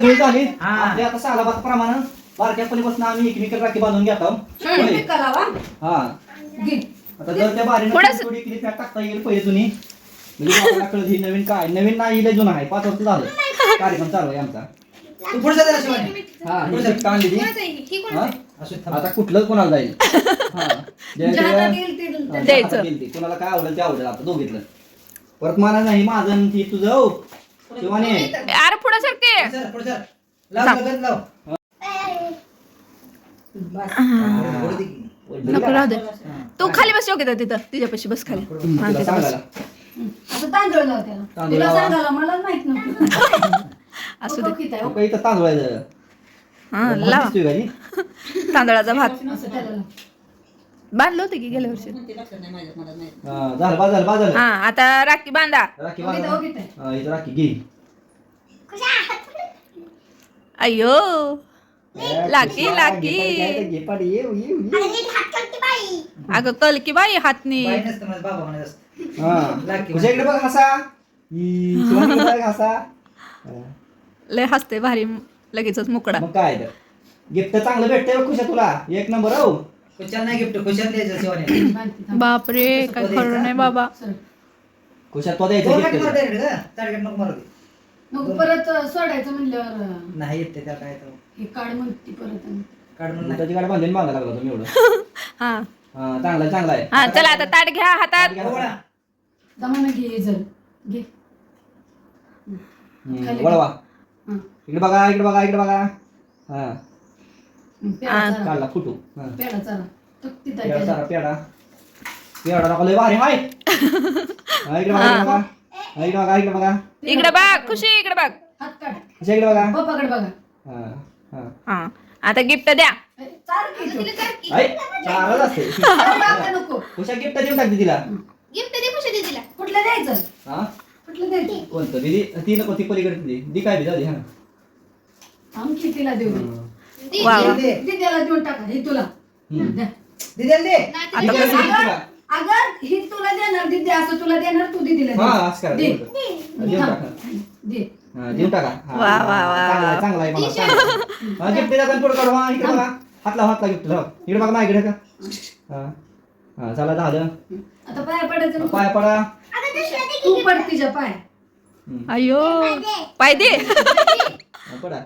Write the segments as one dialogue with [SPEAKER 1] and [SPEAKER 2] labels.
[SPEAKER 1] वेळ झाली
[SPEAKER 2] हा.
[SPEAKER 1] आपली आता सालाबाद प्रमाणे बारक्या पलीपासून आम्ही राखी बांधून घेतो होय. हा आता जर त्या बारीनं थोडी टाकता येईल पहिले तुम्ही म्हणजे ही नवीन काय नवीन नाही लय जुनं आहे पाच वर्ष झालं कार्यक्रम चालू आहे आमचा
[SPEAKER 2] तू पुढे जा शिवानी
[SPEAKER 1] हा ही गिफ्ट आणली ती हा?
[SPEAKER 2] असू थांब.
[SPEAKER 1] आता कुठलं कोणाला जाईल हा. ज्या-
[SPEAKER 3] ज्याला
[SPEAKER 1] ज्या-
[SPEAKER 3] देईल ते
[SPEAKER 1] हा,
[SPEAKER 4] द्यायचं.
[SPEAKER 1] हातात येईल ते. कोणाला काय आवडेल ते आवडेल आता दोघीतलं परत मला नाही माझं आणि ती तुझं हो. शिवानी
[SPEAKER 4] अरे पुढे सरके
[SPEAKER 2] पुढे सर, पुढे सर. लाव, लाव, गंज लाव. पुढे दे की.
[SPEAKER 4] नको राहू दे. तू खाली बस योग्य तिथं तिच्यापाशी बस खाली हा, तिथं बस.
[SPEAKER 1] सांगायला
[SPEAKER 3] तांदूळ लाव त्याला
[SPEAKER 1] तांदूळ
[SPEAKER 3] तुला
[SPEAKER 1] लावा.
[SPEAKER 3] सांगायला मला माहीत नव्हतं
[SPEAKER 4] असू दे
[SPEAKER 3] किती आहे?
[SPEAKER 1] नको इथं तांदूळ आहे जरा.
[SPEAKER 4] हा
[SPEAKER 1] भात
[SPEAKER 4] लावा
[SPEAKER 1] दिसतोय का नी?
[SPEAKER 4] तांदळाचा भात
[SPEAKER 3] असं त्याला लाव.
[SPEAKER 4] बांधलं होतं की गेल्या वर्षी
[SPEAKER 1] हा, झालं बा झालं बा झालं
[SPEAKER 4] हा आता राखी बांधा
[SPEAKER 1] राखी
[SPEAKER 3] इथं,
[SPEAKER 1] बांधा.
[SPEAKER 3] हो, इथं.
[SPEAKER 1] इथं राखी घे
[SPEAKER 4] अयो लाकी, लाकी.
[SPEAKER 1] घे, पाडी.
[SPEAKER 4] अगं कल की बाई हातनी
[SPEAKER 2] बाई नसतं माझं बाबा म्हणत असतं.
[SPEAKER 1] हा.
[SPEAKER 2] लाकी.
[SPEAKER 1] तुझ्या इकडे बघ हसा ही, शिवानी इकडे बघ हसा हा.
[SPEAKER 4] लय हसते भारी लगेचच मुकडा
[SPEAKER 1] मग काय तर गिफ्ट चांगलं भेटतंय बघ खुशा तुला एक नंबर हो
[SPEAKER 2] खुशाल नाही गिफ्ट खुशाल द्यायचं शिवानी.
[SPEAKER 4] बापरे काय खरं नाही बाबा
[SPEAKER 3] सर.
[SPEAKER 1] खुशा तो द्यायचं गिफ्ट
[SPEAKER 2] का? टार्गेट नको मारू दे.
[SPEAKER 3] मग परत सोडायचं म्हणल्यावर अं,
[SPEAKER 2] नाही येते त्या काय तर
[SPEAKER 3] हे काढ म्हणते परत
[SPEAKER 2] काढ म्हणून नाही.
[SPEAKER 1] त्याची गाडी बांधून बांधायला लागला तुम्ही एवढं
[SPEAKER 4] हा
[SPEAKER 1] हा चांगला आहे, चांगला आहे
[SPEAKER 4] हा चला आता ताट घ्या हातात
[SPEAKER 1] घ्या.
[SPEAKER 2] हो, गोळा.
[SPEAKER 3] दमानं घे जर घे
[SPEAKER 1] हम्म,
[SPEAKER 3] खाली.
[SPEAKER 1] वळवा
[SPEAKER 3] हं.
[SPEAKER 1] इकडे बघा इकडे बघा इकडे बघा हा. काढला फुटू पेडा पेडा पेडा लय भारी हाय इकडे बघा. इकडे
[SPEAKER 4] खुशी इकडे बघ.
[SPEAKER 1] खुशा इकडे बघा. हा हा.
[SPEAKER 4] हा. आता गिफ्ट द्या.
[SPEAKER 1] चारच असते. खुशा गिफ्ट देऊन टाकते तिला.
[SPEAKER 3] कुठलं द्यायचं?
[SPEAKER 1] हा?
[SPEAKER 3] कुठलं द्यायचं?
[SPEAKER 1] कोणतं? दिदी ती नको ती पलीकडे दी दी काय बी जाऊ दे, हा
[SPEAKER 3] आमची तिला देऊ दे.
[SPEAKER 4] वा वा
[SPEAKER 2] दे.
[SPEAKER 3] ती त्याला देऊन टाका हे तुला. द्या.
[SPEAKER 2] दिद्याला दे.
[SPEAKER 4] आता कसं
[SPEAKER 1] बी तिला.
[SPEAKER 3] अगं ही तुला देणार दिदी असं तुला देणार तू दिदीला दे.
[SPEAKER 1] हा असं करा
[SPEAKER 3] दे.
[SPEAKER 1] देऊन देऊन. टाका
[SPEAKER 3] दे
[SPEAKER 1] हा, देऊन टाका हा,
[SPEAKER 4] वा, वा, वा,
[SPEAKER 1] चांगला आहे,
[SPEAKER 4] वा.
[SPEAKER 1] चांगला आहे मला चांगला. हा, गिफ्ट द्या पुढे काढू हा इकडे बघा हात लावा हात लावा गिफ्ट लावा इकडे बघा माझ्याकडे का हा हा चला झालं
[SPEAKER 3] आता पाया पडायचं नको.
[SPEAKER 1] पाय पडा
[SPEAKER 3] तू पड तिच्या पाय.
[SPEAKER 4] अयो पाय दे
[SPEAKER 1] पडा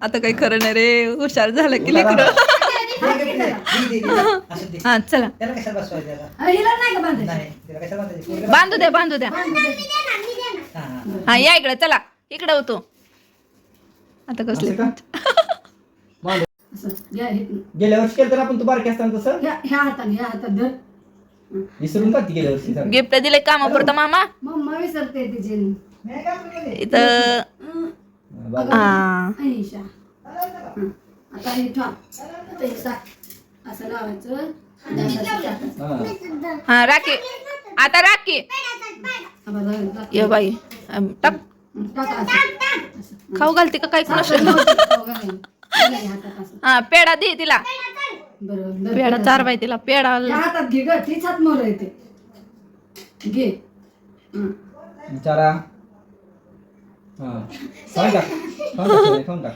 [SPEAKER 4] आता काही खरं नाही रे हुशार झालं की लेकरं. हा चला
[SPEAKER 2] त्याला कशाला बसवायचं त्याला?
[SPEAKER 3] अरे, हिला नाही का बांधायचं
[SPEAKER 2] नाही तिला कशाला बसवायचं?
[SPEAKER 4] बांधू द्या बांधू द्या.
[SPEAKER 2] हा,
[SPEAKER 4] या इकडे चला इकडे होतो आता कसले
[SPEAKER 1] असं का? बांधू.
[SPEAKER 3] असं घ्या हे-
[SPEAKER 1] गेल्या वर्षी केलं तर आपण तू बारकी असताना तसं
[SPEAKER 3] ह्या ह्या हाताने ह्या हातात धर
[SPEAKER 1] विसरून का ती गेल्या वर्षी सगळं?
[SPEAKER 4] गिफ्ट दिले कामापुरतं मामा
[SPEAKER 3] मम्मा विसरते तिची?
[SPEAKER 4] इथं
[SPEAKER 1] बघा.
[SPEAKER 3] ऐशा. आता हे ठेव आता हे साक असं लावायचं आणि असं टाकायचं.
[SPEAKER 1] हा.
[SPEAKER 4] राखी आता राखी. ये बाई अम, टाक. खाऊ घालते का काय
[SPEAKER 3] असं लावायचं, हो.
[SPEAKER 4] हा पेढा दे तिला पेढा
[SPEAKER 3] तिला.
[SPEAKER 4] चारवाय तिला पेढा
[SPEAKER 3] या हातात घे ग तीच हात मोर येते घे हं.
[SPEAKER 1] विचारा टाक. टाक.
[SPEAKER 3] आता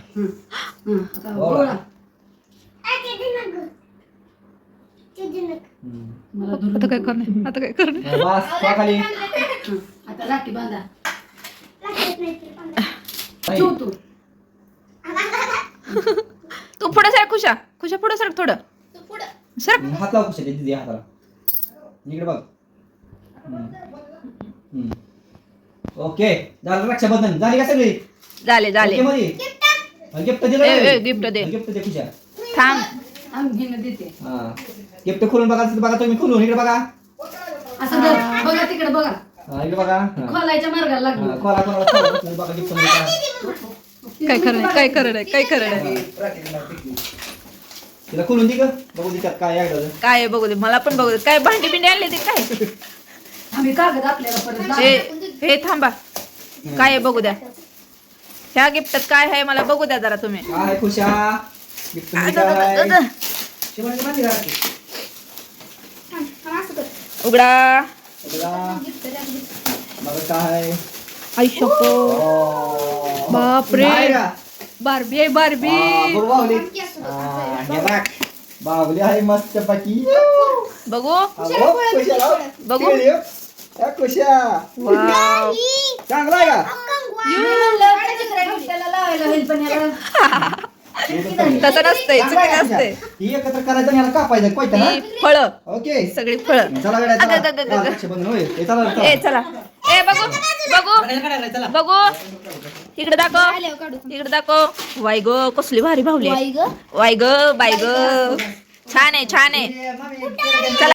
[SPEAKER 1] गोळा.
[SPEAKER 3] गोळा
[SPEAKER 1] हम्म.
[SPEAKER 3] मला धरून
[SPEAKER 4] आता काय करणार? आता काय करणार?
[SPEAKER 1] हा, बस खा खाली.
[SPEAKER 3] आता राखी बांधा.
[SPEAKER 1] नाही.
[SPEAKER 3] ठेव तू.
[SPEAKER 4] तू पुढे सर खुशा. खुशा पुढे सर थोडं. सर
[SPEAKER 1] हात लाव कुशल दिदी हाताला. इकडे बघ. हम्म. हम्म. ओके झालं रक्षाबंधन. झाली का सगळी?
[SPEAKER 4] झाले झाले.
[SPEAKER 1] गिफ्ट दिलं
[SPEAKER 4] ए, ए, gift दे.
[SPEAKER 1] गिफ्ट दे खुशा
[SPEAKER 4] थांब.
[SPEAKER 3] देते.
[SPEAKER 1] हा. गिफ्ट खोलून बघा तिथं बघा तुम्ही खोलून इकडे बघा.
[SPEAKER 3] असं धर बघा तिकडे बघा.
[SPEAKER 1] हा, इकडे बघा. हा.
[SPEAKER 3] खोलायच्या मार्गाला
[SPEAKER 1] हा,
[SPEAKER 3] लागली.
[SPEAKER 1] कोणा कोणाला खोला, तुम्ही बघा गिफ्टमध्ये काय.
[SPEAKER 4] काय खरं काय खरं नाही काय खरं नाही
[SPEAKER 2] राखीला लाव, टिकली.
[SPEAKER 1] तिला खोलून दे ग. बघू दे त्यात काय आहे एकदा
[SPEAKER 4] काय आहे बघू दे. मला पण बघू दे. काय भांडी बिंडी आणली ते काय?
[SPEAKER 3] आम्ही कागद आपल्याला परत.
[SPEAKER 4] हे थांबा. काय आहे बघू द्या. ह्या गिफ्टात काय आहे मला बघू द्या जरा तुम्ही.
[SPEAKER 1] काय? खुशा गिफ्ट
[SPEAKER 2] शिवानी?
[SPEAKER 4] उघडा.
[SPEAKER 1] बघा बघा काय
[SPEAKER 4] आई शपो
[SPEAKER 1] Oh.
[SPEAKER 4] बापरे.
[SPEAKER 1] नाही का?
[SPEAKER 4] बारबी आहे बारबी.
[SPEAKER 1] हा, बाहुली. हा, हे बघ. बाहुली आहे मस्त पैकी
[SPEAKER 4] बघू.
[SPEAKER 1] बघू
[SPEAKER 4] वाव.
[SPEAKER 1] चांगला आहे का?
[SPEAKER 3] मी म्हणलं दुसऱ्या गोष्टीला लावायला होईल पण याला.
[SPEAKER 4] तसं नसतंय चुकी नसते
[SPEAKER 1] ही एकत्र करायचं आणि याला कापायचं कोयतं ना
[SPEAKER 4] ही फळं.
[SPEAKER 1] ओके.
[SPEAKER 4] सगळी फळं.
[SPEAKER 1] चला गड्या, चला.
[SPEAKER 4] अगं, अगं, अगं, अगं.
[SPEAKER 1] रक्षाबंधन होय. हे चला, चला.
[SPEAKER 4] ए चला. ए बघू बघू.
[SPEAKER 2] बघायला काढायला चला.
[SPEAKER 4] बघू. इकडे दाखव. इकडे दाखव. वाय ग कसली भारी भावली आहे. वाय ग? बाय ग छान आहे छान आहे.
[SPEAKER 2] ए, मामी,
[SPEAKER 4] चला.